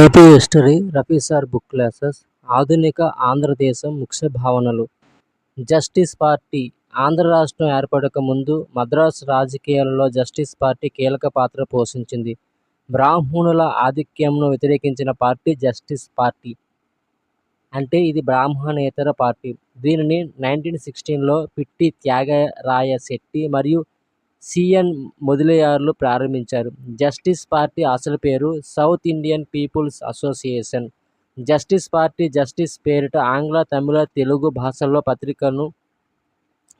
AP history Rafi sir book classes ఆధునిక ఆంధ్రదేశం ముఖ్య భావనలు. జస్టిస్ పార్టీ ఆంధ్ర రాష్ట్రం ఏర్పడక ముందు మద్రాసు రాజకీయాలలో జస్టిస్ పార్టీ కీలక పాత్ర పోషించింది. బ్రాహ్మణుల ఆధిక్యంను వ్యతిరేకించిన పార్టీ జస్టిస్ పార్టీ. అంటే ఇది బ్రాహ్మణేతర పార్టీ. దీనిని నైన్టీన్ సిక్స్టీన్లో పిట్టి త్యాగరాయ శెట్టి మరియు సిఎన్ మొదలయార్లు ప్రారంభించారు. జస్టిస్ పార్టీ అసలు పేరు South Indian people's association. Justice party justice పేరిట ఆంగ్ల తమిళ తెలుగు భాషల్లో పత్రికను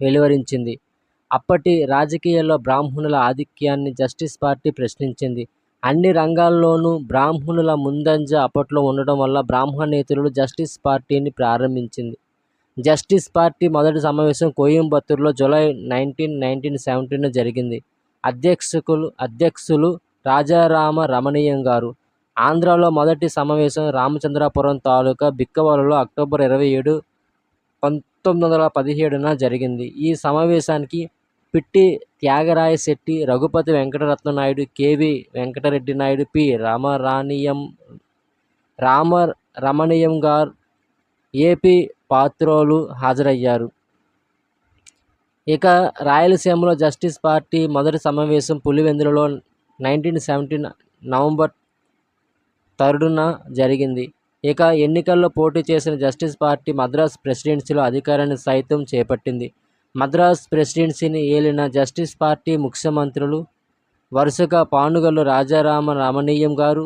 వెలువరించింది. అప్పటి రాజకీయాల్లో బ్రాహ్మణుల ఆధిక్యాన్ని జస్టిస్ పార్టీ ప్రశ్నించింది. అన్ని రంగాల్లోనూ బ్రాహ్మణుల ముందంజ అప్పట్లో ఉండడం వల్ల బ్రాహ్మణేతరులు జస్టిస్ పార్టీని ప్రారంభించింది. జస్టిస్ పార్టీ మొదటి సమావేశం కోయంబత్తూరులో జూలై నైన్టీన్ నైన్టీన్ సెవెంటీన్ జరిగింది. అధ్యక్షకులు అధ్యక్షులు రాజారామ రమణీయం గారు. ఆంధ్రాలో మొదటి సమావేశం రామచంద్రాపురం తాలూకా బిక్కవలలో అక్టోబర్ ఇరవై ఏడు పంతొమ్మిది వందల పదిహేడున జరిగింది. ఈ సమావేశానికి పిట్టి త్యాగరాయ శెట్టి రఘుపతి వెంకటరత్న నాయుడు కేవి వెంకటరెడ్డి నాయుడు పి రామరాణీయం రామ రమణీయం గారు ఏపీ పాత్రోలు హాజరయ్యారు. ఇక రాయలసీమలో జస్టిస్ పార్టీ మొదటి సమావేశం పులివెందులలో నైన్టీన్ సెవెంటీన్ నవంబర్ థర్డున జరిగింది. ఇక ఎన్నికల్లో పోటీ చేసిన జస్టిస్ పార్టీ మద్రాస్ ప్రెసిడెన్సీలో అధికారాన్ని సైతం చేపట్టింది. మద్రాస్ ప్రెసిడెన్సీని ఏలిన జస్టిస్ పార్టీ ముఖ్యమంత్రులు వరుసగా పానుగల్లు రాజారామ రమణీయం గారు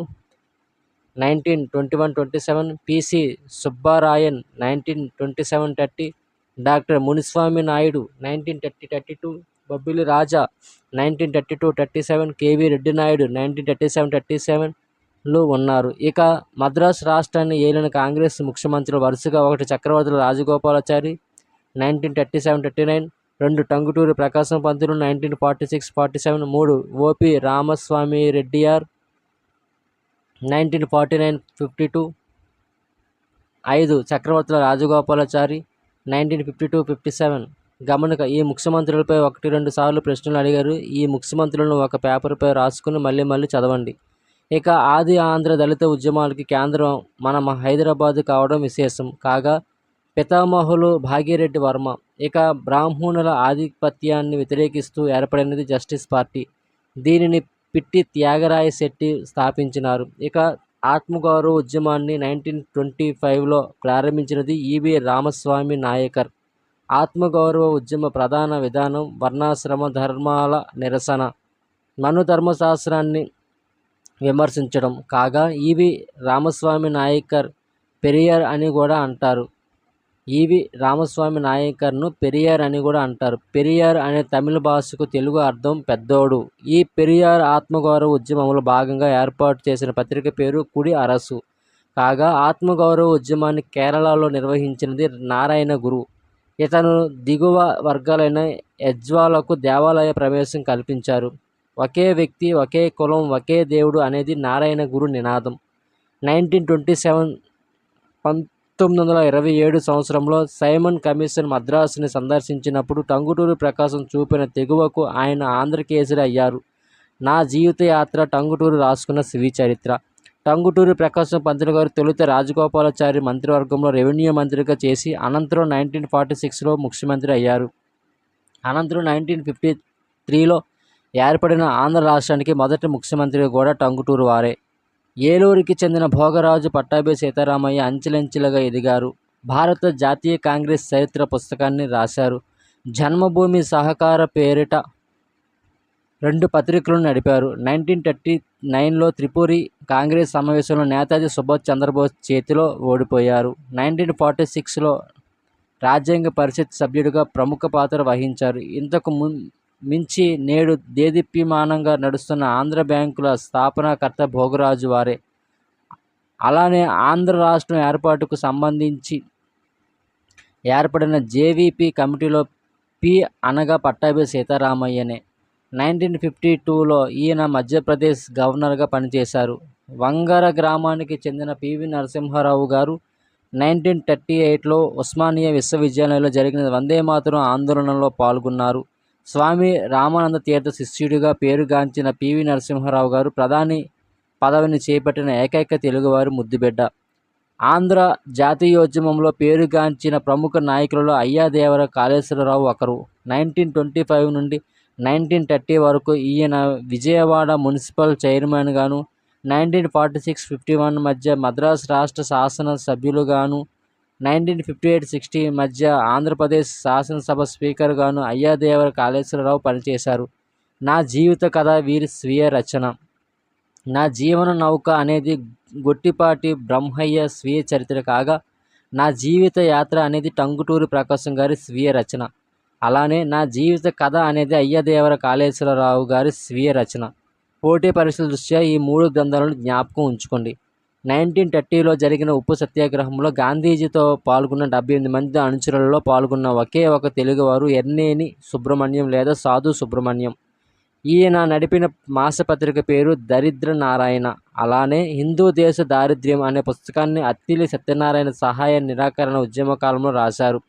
nineteen twenty one twenty seven PC Subbarayan nineteen twenty seven thirty doctor Muniswamy Naidu nineteen thirty thirty two Bobbili Raja nineteen thirty two thirty seven KV Reddy Naidu nineteen thirty seven thirty సెవెన్లు ఉన్నారు. ఇక మద్రాసు రాష్ట్రాన్ని ఏలిన కాంగ్రెస్ ముఖ్యమంత్రులు వరుసగా ఒకటి Chakravarthulu Rajagopalachari nineteen thirty seven thirty nine రెండు Tanguturi Prakasam Pantulu nineteen forty six forty seven మూడు OP Ramaswamy Reddiyar nineteen forty nine fifty two. ఐదు Chakravarthula Rajagopalachari. Nineteen fifty two fifty seven. గమనిక ఈ ముఖ్యమంత్రులపై ఒకటి రెండు సార్లు ప్రశ్నలు అడిగారు. ఈ ముఖ్యమంత్రులను ఒక పేపర్పై రాసుకుని మళ్ళీ మళ్ళీ చదవండి. ఇక ఆది ఆంధ్ర దళిత ఉద్యమాలకి కేంద్రం మన హైదరాబాద్ కావడం విశేషం. కాగా పితామహులు భాగీరెడ్డి వర్మ. ఇక బ్రాహ్మణుల ఆధిపత్యాన్ని వ్యతిరేకిస్తూ ఏర్పడినది జస్టిస్ పార్టీ. దీనిని పిట్టి త్యాగరాయ శెట్టి స్థాపించినారు. ఇక ఆత్మగౌరవ ఉద్యమాన్ని నైన్టీన్ ట్వంటీ ఫైవ్లో ప్రారంభించినది ఈవి రామస్వామి నాయకర్. ఆత్మగౌరవ ఉద్యమ ప్రధాన విధానం వర్ణాశ్రమ ధర్మాల నిరసన మను ధర్మశాస్త్రాన్ని విమర్శించడం. కాగా ఈవి రామస్వామి నాయకర్ పెరియార్ అని కూడా అంటారు. ఈవి రామస్వామి నాయకర్ను పెరియార్ అని కూడా అంటారు. పెరియార్ అనే తమిళ భాషకు తెలుగు అర్థం పెద్దోడు. ఈ పెరియార్ ఆత్మగౌరవ ఉద్యమంలో భాగంగా ఏర్పాటు చేసిన పత్రిక పేరు కుడి అరసు. కాగా ఆత్మగౌరవ ఉద్యమాన్ని కేరళలో నిర్వహించినది నారాయణ గురు. ఇతను దిగువ వర్గాలైన యజ్వాలకు దేవాలయ ప్రవేశం కల్పించారు. ఒకే వ్యక్తి ఒకే కులం ఒకే దేవుడు అనేది నారాయణ గురు నినాదం. నైన్టీన్ ట్వంటీ సెవెన్ పంతొమ్మిది వందల ఇరవై ఏడు సంవత్సరంలో సైమన్ కమిషన్ మద్రాసుని సందర్శించినప్పుడు టంగుటూరి ప్రకాశం చూపిన తెగువకు ఆయన ఆంధ్రకేసరి అయ్యారు నా జీవిత యాత్ర టంగుటూరు రాసుకున్న శివి చరిత్ర టంగుటూరి ప్రకాశం పంతులు గారు తొలుత రాజగోపాలాచారి మంత్రివర్గంలో రెవెన్యూ మంత్రిగా చేసి అనంతరం నైన్టీన్ ఫార్టీ సిక్స్లో ముఖ్యమంత్రి అయ్యారు. అనంతరం నైన్టీన్ ఫిఫ్టీ త్రీలో ఏర్పడిన ఆంధ్ర రాష్ట్రానికి మొదటి ముఖ్యమంత్రి కూడా టంగుటూరు వారే. ఏలూరుకి చెందిన భోగరాజు పట్టాభి సీతారామయ్య అంచెలంచెలుగా ఎదిగారు. భారత జాతీయ కాంగ్రెస్ చరిత్ర పుస్తకాన్ని రాశారు. జన్మభూమి సహకార పేరిట రెండు పత్రికలను నడిపారు. నైన్టీన్ థర్టీ నైన్లో త్రిపురి కాంగ్రెస్ సమావేశంలో నేతాజీ సుభాష్ చంద్రబోస్ చేతిలో ఓడిపోయారు. నైన్టీన్ ఫార్టీ సిక్స్లో రాజ్యాంగ పరిషత్ సభ్యుడిగా ప్రముఖ పాత్ర వహించారు. ఇంతకు ము మించి నేడు దేదీప్యమానంగా నడుస్తున్న ఆంధ్ర బ్యాంకుల స్థాపనాకర్త భోగరాజు వారే. అలానే ఆంధ్ర రాష్ట్రం ఏర్పాటుకు సంబంధించి ఏర్పడిన జేవీపీ కమిటీలో పి అనగా పట్టాభి సీతారామయ్యనే. నైన్టీన్ ఫిఫ్టీ టూలో ఈయన మధ్యప్రదేశ్ గవర్నర్గా పనిచేశారు. వంగర గ్రామానికి చెందిన పివి నరసింహారావు గారు నైన్టీన్ థర్టీ ఎయిట్లో ఉస్మానియా విశ్వవిద్యాలయంలో జరిగిన వందే మాతరం ఆందోళనలో పాల్గొన్నారు. స్వామి రామానంద తీర్థ శిష్యుడిగా పేరుగాంచిన పివి నరసింహారావు గారు ప్రధాని పదవిని చేపట్టిన ఏకైక తెలుగువారి ముద్దుబిడ్డ. ఆంధ్ర జాతీయోద్యమంలో పేరుగాంచిన ప్రముఖ నాయకులలో అయ్యాదేవర కాళేశ్వరరావు ఒకరు. నైన్టీన్ ట్వంటీ ఫైవ్ నుండి నైన్టీన్ థర్టీ వరకు ఈయన Vijayawada municipal చైర్మన్గాను nineteen forty six fifty one మధ్య మద్రాసు రాష్ట్ర శాసన సభ్యులుగాను నైన్టీన్ ఫిఫ్టీ ఎయిట్ సిక్స్టీ మధ్య ఆంధ్రప్రదేశ్ శాసనసభ స్పీకర్గాను అయ్యాదేవర కాళేశ్వరరావు పనిచేశారు. నా జీవిత కథ వీరి స్వీయ రచన. నా జీవన నౌక అనేది గొట్టిపాటి బ్రహ్మయ్య స్వీయ చరిత్ర కాగా నా జీవిత యాత్ర అనేది టంగుటూరి ప్రకాశం గారి స్వీయ రచన. అలానే నా జీవిత కథ అనేది అయ్యదేవర కాళేశ్వరరావు గారి స్వీయ రచన. పోటీ పరీక్షల దృష్ట్యా ఈ మూడు గ్రంథాలను జ్ఞాపకం ఉంచుకోండి. నైన్టీన్ థర్టీలో జరిగిన ఉప్పు సత్యాగ్రహంలో గాంధీజీతో పాల్గొన్న డెబ్బై ఎనిమిది మంది అనుచరులలో పాల్గొన్న ఒకే ఒక తెలుగువారు ఎర్నేని సుబ్రహ్మణ్యం లేదా సాధు సుబ్రహ్మణ్యం. ఈయన నడిపిన మాసపత్రిక పేరు దరిద్ర నారాయణ అలానే హిందూ దేశ దారిద్ర్యం అనే పుస్తకాన్ని అత్తిలి సత్యనారాయణ సహాయ నిరాకరణ ఉద్యమ కాలంలో రాశారు.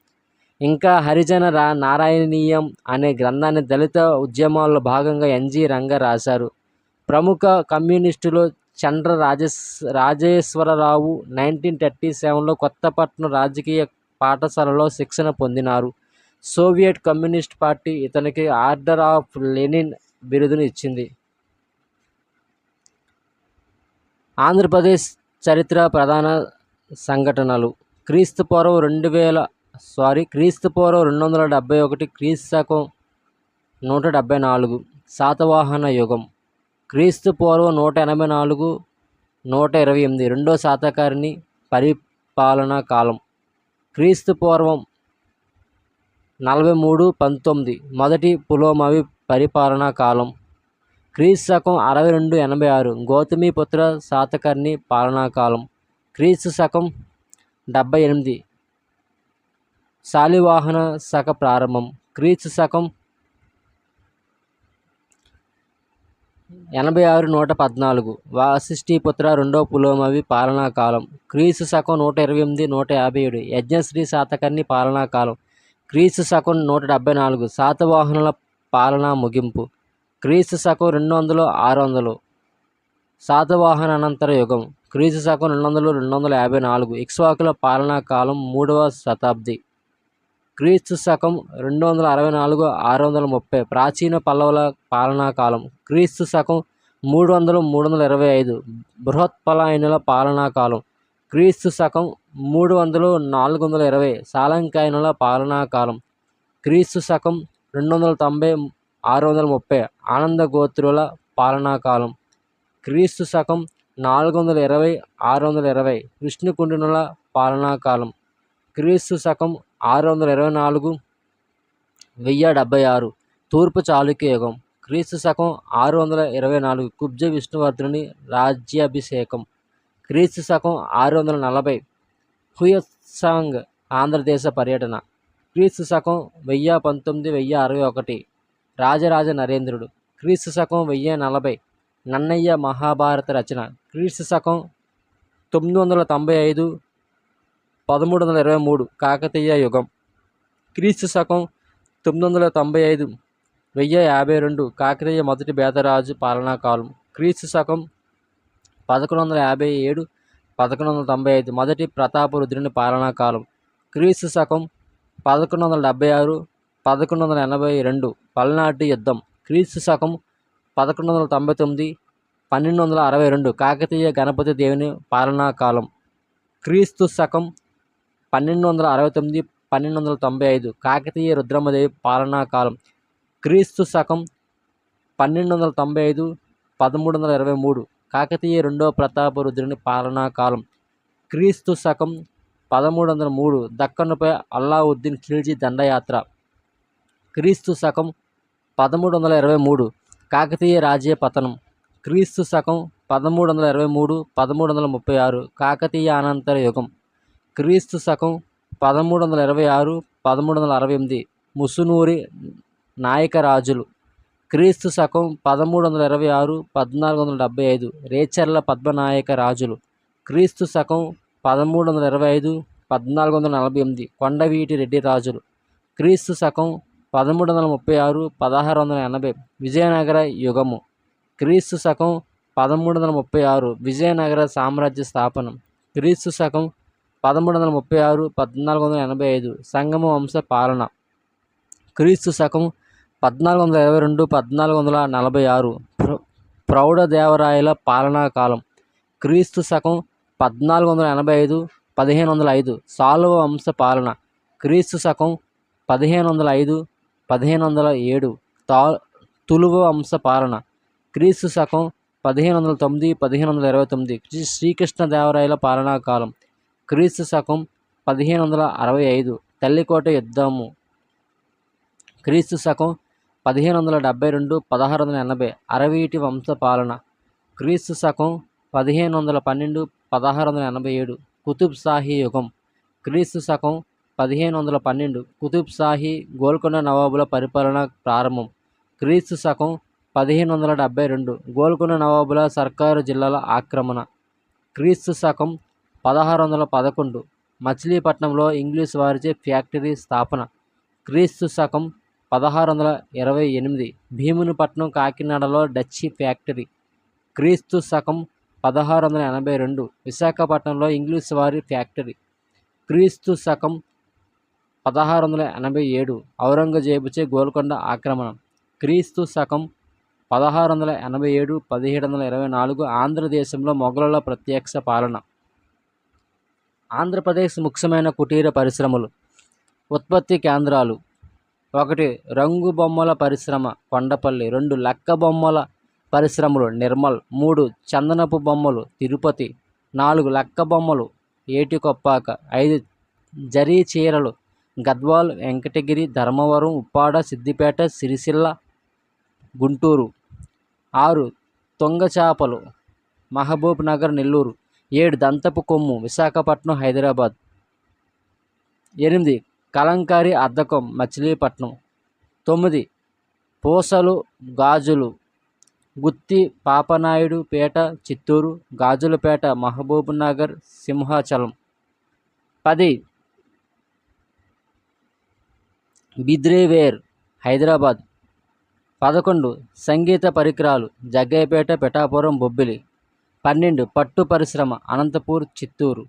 ఇంకా హరిజన రా నారాయణీయం అనే గ్రంథాన్ని దళిత ఉద్యమాల్లో భాగంగా ఎన్జి రంగ రాశారు. ప్రముఖ కమ్యూనిస్టులు చండ్ర రాజేశ్ రాజేశ్వరరావు నైన్టీన్ థర్టీ సెవెన్లో కొత్తపట్నం రాజకీయ పాఠశాలలో శిక్షణ పొందినారు. సోవియట్ కమ్యూనిస్ట్ పార్టీ ఇతనికి ఆర్డర్ ఆఫ్ లెనిన్ బిరుదును ఇచ్చింది. ఆంధ్రప్రదేశ్ చరిత్ర ప్రధాన సంఘటనలు. క్రీస్తు పూర్వం రెండు వేల సారీ క్రీస్తు పూర్వం రెండు వందల డెబ్బై ఒకటి క్రీస్తు శకం నూట డెబ్బై నాలుగు శాతవాహన యుగం. క్రీస్తు పూర్వం నూట ఎనభై నాలుగు నూట ఇరవై ఎనిమిది రెండో శాతకారిని పరిపాలనా కాలం. క్రీస్తు పూర్వం నలభై మూడు పంతొమ్మిది మొదటి పులోమవి పరిపాలనా కాలం. క్రీస్తు శకం అరవై రెండు ఎనభై ఆరు గౌతమిపుత్ర శాతకర్ణి పాలనా కాలం. క్రీస్తు శకం డెబ్బై ఎనిమిది శాలివాహన శక ప్రారంభం. క్రీస్తు శకం ఎనభై ఆరు నూట పద్నాలుగు. వాసిష్ఠీపుత్ర రెండో పులోమవి పాలనా కాలం. క్రీస్తు శకం నూట ఇరవై ఎనిమిది నూట యాభై ఏడు. యజ్ఞశ్రీ శాతకర్ణి పాలనా కాలం. క్రీస్తు శకం నూట డెబ్బై నాలుగు. శాతవాహనుల పాలనా ముగింపు. క్రీస్తు శకం రెండు వందలు ఆరు వందలు. శాతవాహన అనంతర యుగం. క్రీస్తు శకం రెండు వందలు రెండు వందల యాభై నాలుగు. ఇక్స్వాకుల పాలనా కాలం మూడవ శతాబ్ది. క్రీస్తు శకం రెండు వందల అరవై నాలుగు ఆరు వందల ముప్పై ప్రాచీన పల్లవుల పాలనా కాలం. క్రీస్తు శకం మూడు వందలు మూడు వందల ఇరవై ఐదు బృహత్పలాయనుల పాలనా కాలం. క్రీస్తు శకం మూడు వందలు నాలుగు వందల ఇరవై సాలంకాయనుల పాలనా కాలం. క్రీస్తు శకం రెండు వందల తొంభై ఆరు వందల ముప్పై ఆనంద గోత్రుల పాలనా కాలం. క్రీస్తు శకం నాలుగు వందల ఇరవై ఆరు వందల ఇరవై విష్ణుకుండినుల పాలనా కాలం. క్రీస్తు శకం ఆరు వందల ఇరవై నాలుగు వెయ్యి డెబ్బై ఆరు తూర్పు చాళుక్య యుగం. క్రీస్తు శకం ఆరు వందల ఇరవై నాలుగు కుబ్జ విష్ణువర్ధుని రాజ్యాభిషేకం. క్రీస్తు శకం ఆరు వందల నలభై హుయత్సాంగ్ ఆంధ్రదేశ పర్యటన. క్రీస్తు శకం వెయ్యి పంతొమ్మిది వెయ్యి అరవై ఒకటి రాజరాజ నరేంద్రుడు. క్రీస్తు శకం వెయ్యి నలభై నన్నయ్య మహాభారత రచన. క్రీస్తు శకం తొమ్మిది వందల తొంభై ఐదు పదమూడు వందల ఇరవై మూడు కాకతీయ యుగం. క్రీస్తు శకం తొమ్మిది వందల తొంభై ఐదు వెయ్యి యాభై రెండు కాకతీయ మొదటి బేదరాజు పాలనా కాలం. క్రీస్తు శకం పదకొండు వందల యాభై ఏడు పదకొండు వందల తొంభై ఐదు మొదటి ప్రతాపరుద్రుని పాలనా కాలం. క్రీస్తు శకం పదకొండు వందల డెబ్బై ఆరు పదకొండు వందల ఎనభై రెండు పల్నాటి యుద్ధం. క్రీస్తు శకం పదకొండు వందల తొంభై తొమ్మిది పన్నెండు వందల అరవై రెండు కాకతీయ గణపతి దేవుని పాలనా కాలం. క్రీస్తు శకం పన్నెండు వందల అరవై తొమ్మిది పన్నెండు వందల తొంభై ఐదు కాకతీయ రుద్రమదేవి పాలనా కాలం. క్రీస్తు శకం పన్నెండు వందల తొంభై ఐదు పదమూడు వందల ఇరవై మూడు కాకతీయ రెండవ ప్రతాపరుద్రుని పాలనా కాలం. క్రీస్తు శకం పదమూడు వందల మూడు దక్కన్నుపై అల్లావుద్దీన్ ఖిల్జీ దండయాత్ర. క్రీస్తు శకం పదమూడు వందల ఇరవై మూడు కాకతీయ రాజ్య పతనం. క్రీస్తు శకం పదమూడు వందల ఇరవై మూడు పదమూడు వందల ముప్పై ఆరు కాకతీయ అనంతర యుగం. క్రీస్తు శకం పదమూడు వందల ఇరవై ఆరు పదమూడు వందల అరవై ఎనిమిది ముసునూరి నాయక రాజులు క్రీస్తు శకం పదమూడు వందల ఇరవై ఆరు పద్నాలుగు వందల డెబ్బై ఐదు రేచర్ల పద్మనాయక రాజులు క్రీస్తు శకం పదమూడు వందల ఇరవై ఐదు పద్నాలుగు వందల నలభై ఎనిమిది కొండవీటి రెడ్డి రాజులు క్రీస్తు శకం పదమూడు వందల ముప్పై ఆరు పదహారు వందల ఎనభై విజయనగర యుగము. క్రీస్తు శకం పదమూడు వందల ముప్పై ఆరు విజయనగర సామ్రాజ్య స్థాపనం. క్రీస్తు శకం పదమూడు వందల ముప్పై ఆరు పద్నాలుగు వందల ఎనభై ఐదు సంగమ వంశ పాలన. క్రీస్తు శకం పద్నాలుగు వందల ఇరవై రెండు పద్నాలుగు వందల నలభై ఆరు ప్ర ప్రౌఢదేవరాయల పాలనా కాలం. క్రీస్తు శకం పద్నాలుగు వందల ఎనభై ఐదు పదిహేను వందల ఐదు సాలువ వంశ పాలన. క్రీస్తు శకం పదిహేను వందల ఐదు పదిహేను వందల ఏడు తా తులువ వంశ పాలన. క్రీస్తు శకం పదిహేను వందల తొమ్మిది పదిహేను వందల ఇరవై తొమ్మిది శ్రీ- శ్రీకృష్ణదేవరాయల పాలనా కాలం. క్రీస్తు శకం పదిహేను వందల అరవై ఐదు తల్లికోట యుద్ధము. క్రీస్తు శకం పదిహేను వందల డెబ్బై రెండు పదహారు వందల ఎనభై అరవీటి వంశ పాలన. క్రీస్తు శకం పదిహేను వందల పన్నెండు పదహారు వందల ఎనభై ఏడు కుతుబ్ షాహీ యుగం. క్రీస్తు శకం పదిహేను వందల పన్నెండు కుతుబ్ షాహీ గోల్కొండ నవాబుల పరిపాలన ప్రారంభం. క్రీస్తు శకం పదిహేను వందల డెబ్బై రెండు గోల్కొండ నవాబుల సర్కారు జిల్లాల ఆక్రమణ. క్రీస్తు శకం పదహారు వందల పదకొండు మచిలీపట్నంలో ఇంగ్లీష్ వారిచే ఫ్యాక్టరీ స్థాపన. క్రీస్తు శకం పదహారు వందల ఇరవై ఎనిమిది భీమునిపట్నం కాకినాడలో డచ్చి ఫ్యాక్టరీ. క్రీస్తు శకం పదహారు వందల ఎనభై రెండు విశాఖపట్నంలో ఇంగ్లీష్ వారి ఫ్యాక్టరీ. క్రీస్తు శకం పదహారు వందల ఎనభై ఏడు ఔరంగజేబుచే గోల్కొండ ఆక్రమణ. క్రీస్తు శకం పదహారు వందల ఎనభై ఏడు పదిహేడు వందల ఇరవై నాలుగు ఆంధ్రదేశంలో మొఘలుల ప్రత్యక్ష పాలన. ఆంధ్రప్రదేశ్ ముఖ్యమైన కుటీర పరిశ్రమలు ఉత్పత్తి కేంద్రాలు. ఒకటి రంగు బొమ్మల పరిశ్రమ కొండపల్లి. రెండు లక్క బొమ్మల పరిశ్రమలు నిర్మల్. మూడు చందనపు బొమ్మలు తిరుపతి. నాలుగు లక్క బొమ్మలు ఏటికొప్పాక. ఐదు జరీ చీరలు గద్వాల్ వెంకటగిరి ధర్మవరం ఉప్పాడ సిద్దిపేట సిరిసిల్ల గుంటూరు. ఆరు తొంగ చేపలు మహబూబ్ నగర్ నెల్లూరు. ఏడు దంతపు కొమ్ము విశాఖపట్నం హైదరాబాద్. ఎనిమిది కలంకారీ అద్దకం మచిలీపట్నం. తొమ్మిది పూసలు గాజులు. గుత్తి పాపనాయుడు పేట చిత్తూరు. గాజులపేట మహబూబ్ నగర్ సింహాచలం. పది బిద్రేవేర్ హైదరాబాద్. పదకొండు సంగీత పరికరాలు జగ్గయ్యపేట పిఠాపురం బొబ్బిలి. పన్నెండు పట్టు పరిశ్రమ అనంతపూర్ చిత్తూరు.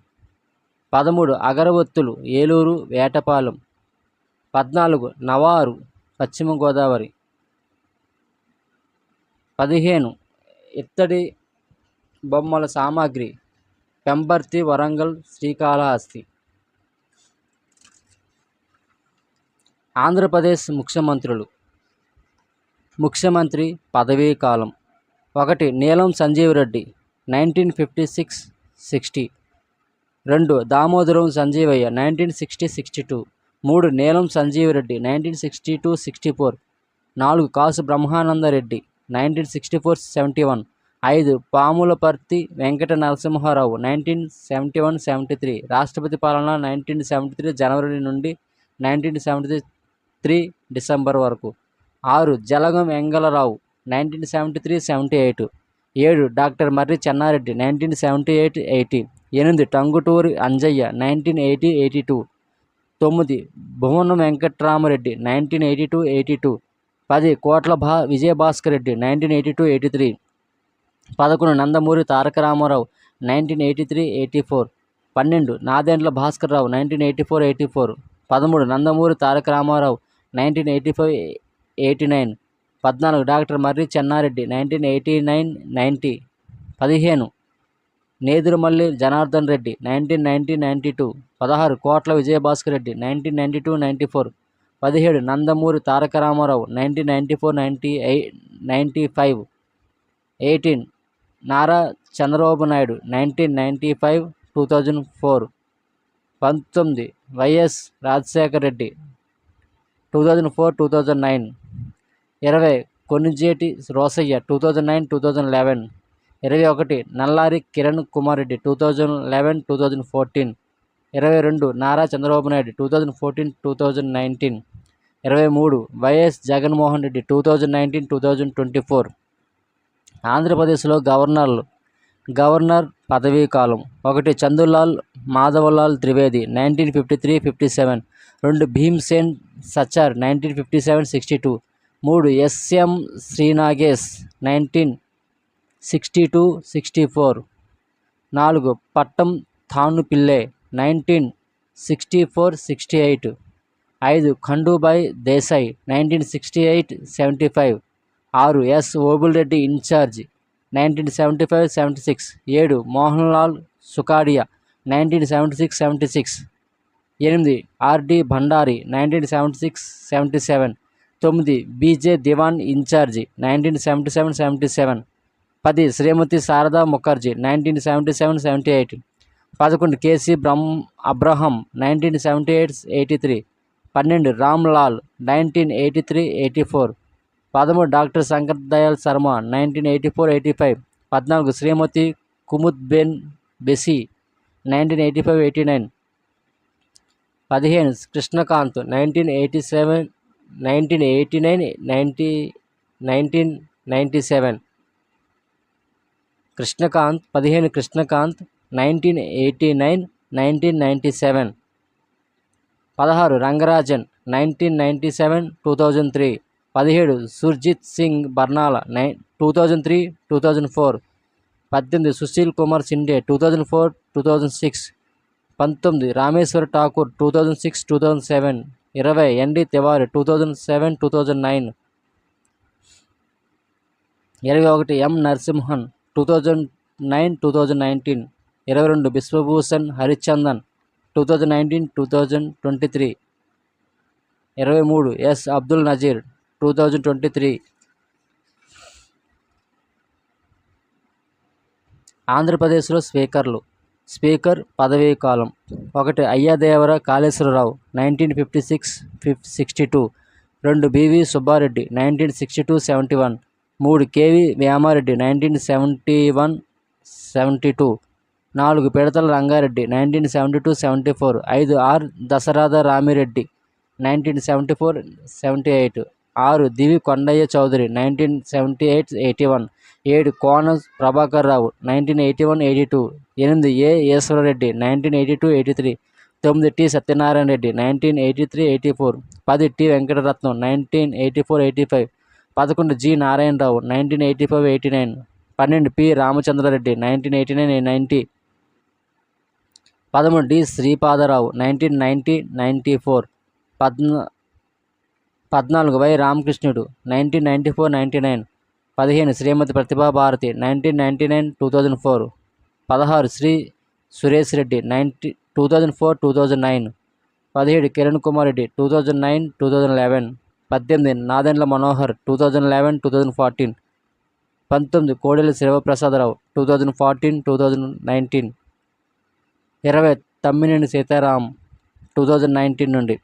పదమూడు అగరవత్తులు ఏలూరు వేటపాలెం. పద్నాలుగు నవారు పశ్చిమ గోదావరి. పదిహేను ఇత్తడి బొమ్మల సామాగ్రి పెంబర్తి వరంగల్ శ్రీకాళహస్తి. ఆంధ్రప్రదేశ్ ముఖ్యమంత్రులు. ముఖ్యమంత్రి పదవీ కాలం ఒకటి Neelam Sanjiva Reddy nineteen fifty six sixty. రెండు Damodaram Sanjivaiah nineteen sixty sixty two. మూడు Neelam Sanjiva Reddy nineteen sixty two sixty four. నాలుగు Kasu Brahmananda Reddy nineteen sixty four seventy one. ఐదు Pamulaparthi Venkata Narasimha Rao nineteen seventy one seventy three. రాష్ట్రపతి పాలన nineteen seventy three జనవరి నుండి nineteen seventy three December వరకు. ఆరు Jalagam Vengala Rao nineteen seventy three seventy eight. ఏడు doctor Marri Chenna Reddy nineteen seventy eight eighty ఎనిమిది Tanguturi Anjaiah nineteen eighty eighty two తొమ్మిది Bhuvana Venkatram Reddy nineteen eighty two eighty two పది కోట్ల భా Vijaya Bhaskar Reddy nineteen eighty two eighty three పదకొండు Nandamuri Taraka Rama Rao nineteen eighty three eighty four పన్నెండు Nadendla Bhaskar Rao nineteen eighty four eighty four పదమూడు Nandamuri Taraka Rama Rao nineteen eighty five eighty nine పద్నాలుగు doctor Marri Chenna Reddy nineteen eighty nine ninety పదిహేను Nedurumalli Janardhan Reddy nineteen ninety ninety two పదహారు Kotla Vijaya Bhaskar Reddy nineteen ninety two ninety four పదిహేడు Nandamuri Taraka Rama Rao nineteen ninety four ninety eight ninety five eighteen Nara Chandrababu Naidu nineteen ninety five two thousand four పంతొమ్మిది YS Rajasekhara Reddy two thousand four two thousand nine ఇరవై Konijeti Rosaiah two thousand nine two thousand eleven. ఇరవై ఒకటి Nallari Kiran Kumar Reddy two thousand eleven two thousand fourteen. ఇరవై రెండు Nara Chandrababu Naidu two thousand fourteen two thousand nineteen. ఇరవై మూడు YS Jaganmohan Reddy two thousand nineteen two thousand twenty four. ఆంధ్రప్రదేశ్లో గవర్నర్లు governor పదవీ కాలం. ఒకటి Chandulal Madhavlal Trivedi nineteen fifty three fifty seven. రెండు Bhimsen Sachar nineteen fifty seven sixty two. మూడు SM Srinagesh nineteen sixty two sixty four. నాలుగు Pattom Thanu Pillai nineteen sixty four sixty eight. ఐదు Khandubhai Desai nineteen sixty eight seventy five. ఆరు S Obul Reddy in charge nineteen seventy five seventy six. ఏడు Mohan Lal Sukhadia nineteen seventy six seventy six. ఎనిమిది R D Bhandari nineteen seventy six seventy seven. తొమ్మిది B J Diwan in charge nineteen seventy seven seventy seven. పది Shrimati Sharada Mukherjee nineteen seventy seven seventy eight. పదకొండు K C Brahma Abraham nineteen seventy eight eighty three. పన్నెండు Ram Lal nineteen eighty three eighty four. పదమూడు doctor Shankar Dayal Sharma nineteen eighty four eighty five. పద్నాలుగు Shrimati Kumud Ben బెసి nineteen eighty five eighty nine. పదిహేను Krishnakant nineteen eighty seven nineteen eighty nine ninety nineteen ninety seven. Krishnakant పదిహేను Krishnakant nineteen eighty nine nineteen ninety seven. పదహారు Rangarajan nineteen ninety seven two thousand three. పదిహేడు సుర్జిత్ సింగ్ బర్నాల నై two thousand three two thousand four. పద్దెనిమిది Sushil Kumar Shinde two thousand four two thousand six. పంతొమ్మిది Rameshwar Thakur two thousand six two thousand seven. ఇరవై N D Tiwari two thousand seven two thousand nine. ఇరవై ఒకటి M Narasimhan two thousand nine two thousand nineteen. ఇరవై రెండు Biswabhusan Harichandan two thousand nineteen two thousand twenty three. ఇరవై మూడు S Abdul Nazeer two thousand twenty three. ఆంధ్రప్రదేశ్లో స్పీకర్లు speaker పదవీ కాలం. ఒకటి Ayyadevara Kaleswararao nineteen fifty six ఫిఫ్ సిక్స్టీ టూ రెండు B V Subbareddy nineteen sixty two seventy one మూడు K V Vemareddy nineteen seventy one seventy two నాలుగు Pidathala Rangareddy nineteen seventy two seventy four ఐదు R Dasaratha Ramireddy nineteen seventy four seventy eight ఆరు Divi Kondaiah Chowdary nineteen seventy eight eighty one ఏడు Kona Prabhakar Rao nineteen eighty one eighty two ఎనిమిది A Eswarareddy nineteen eighty two eighty three తొమ్మిది T Satyanarayana Reddy nineteen eighty three eighty four పది T Venkataratnam nineteen eighty four eighty five పదకొండు G Narayanarao nineteen eighty five eighty nine పన్నెండు P Ramachandrareddy nineteen eighty nine ninety పదమూడు D Sripadarao nineteen ninety ninety four పద్నా పద్నాలుగు Y Ramakrishnudu nineteen ninety four ninety nine పదిహేను Shrimati Pratibha Bharati nineteen ninety nine two thousand four పదహారు Shri Suresh Reddy ninety two thousand four two thousand nine పదిహేడు Kiran Kumar Reddy two thousand nine two thousand eleven పద్దెనిమిది Nadendla Manohar two thousand eleven two thousand fourteen పంతొమ్మిది Kodela Sivaprasadarao two thousand fourteen two thousand nineteen ఇరవై Tammineni Sitaram two thousand nineteen నుండి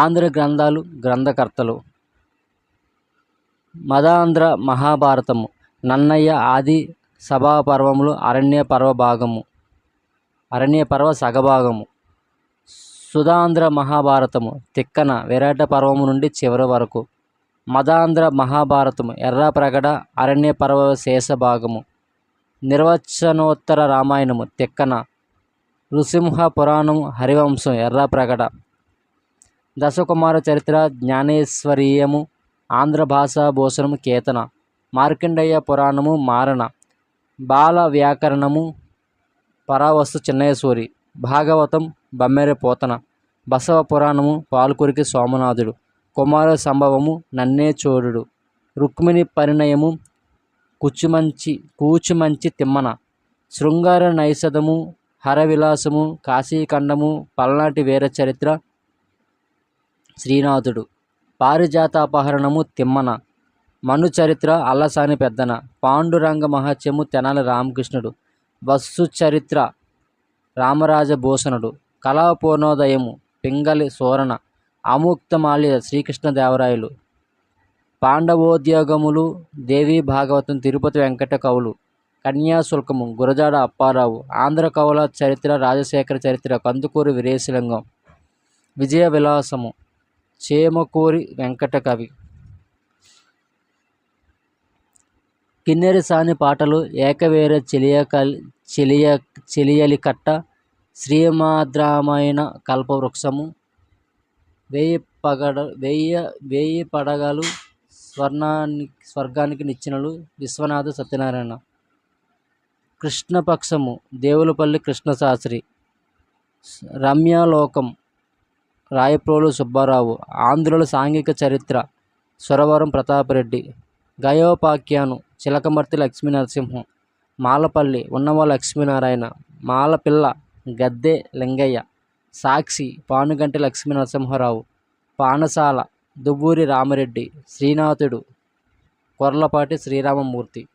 ఆంధ్ర గ్రంథాలు గ్రంథకర్తలు మదాంధ్ర మహాభారతము. నన్నయ్య ఆది సభాపర్వములు అరణ్య పర్వ భాగము అరణ్య పర్వ సగభాగము సుధాంధ్ర మహాభారతము తిక్కన విరాట పర్వము నుండి చివరి వరకు. మదాంధ్ర మహాభారతము ఎర్రప్రగడ అరణ్య పర్వ శేష భాగము. నిర్వచనోత్తర రామాయణము తిక్కన. నృసింహ పురాణం హరివంశం ఎర్రప్రగడ దశకుమార చరిత్ర జ్ఞానేశ్వరీయము ఆంధ్ర భాషా భూషణము కేతన మార్కండేయ పురాణము మారణ బాల వ్యాకరణము పరావస్తు చిన్నయసూరి భాగవతం బమ్మెర పోతన బసవ పురాణము పాల్కురికి సోమనాథుడు కుమార సంభవము నన్నే చోడుడు రుక్మిణి పరిణయము కుచుమంచి కూచుమంచి తిమ్మన శృంగార నైషధము హరవిలాసము కాశీఖండము పల్నాటి వీర చరిత్ర శ్రీనాథుడు. పారిజాత అపహరణము తిమ్మన. మను చరిత్ర అల్లసాని పెద్దన. పాండురంగ మహత్యము తెనాలి రామకృష్ణుడు. వస్సు చరిత్ర రామరాజ భూషణుడు. కళాపూర్ణోదయము పింగళి సోరణ అముక్తమాల్య శ్రీకృష్ణదేవరాయలు. పాండవోద్యోగములు దేవి భాగవతం తిరుపతి వెంకట కవులు. కన్యాశుల్కము గురజాడ అప్పారావు. ఆంధ్ర కవుల చరిత్ర రాజశేఖర చరిత్ర కందుకూరి వీరేశలింగం. విజయ విలాసము చేమకూరి వెంకట కవి. కిన్నెరి సాని పాటలు ఏకవేర చెలియక చెలియ చెలియలి కట్ట శ్రీమాద్రామైన కల్పవృక్షము. వేయి పగడ వేయ వేయి పడగలు స్వర్ణానికి స్వర్గానికి నిచ్చినలు విశ్వనాథ సత్యనారాయణ. కృష్ణపక్షము దేవులపల్లి కృష్ణశాస్త్రి. రమ్యాలోకం రాయప్రోలు సుబ్బారావు. ఆంధ్రుల సాంఘిక చరిత్ర. సురవరం ప్రతాపరెడ్డి. గయోపాఖ్యాను చిలకమర్తి లక్ష్మీ నరసింహం మాలపల్లి ఉన్నవ లక్ష్మీనారాయణ. మాలపిల్ల గద్దె లింగయ్య. సాక్షి పానుగంటి లక్ష్మీ నరసింహారావు పానసాల దువ్వూరి రామరెడ్డి శ్రీనాథుడు. కొర్లపాటి శ్రీరామమూర్తి.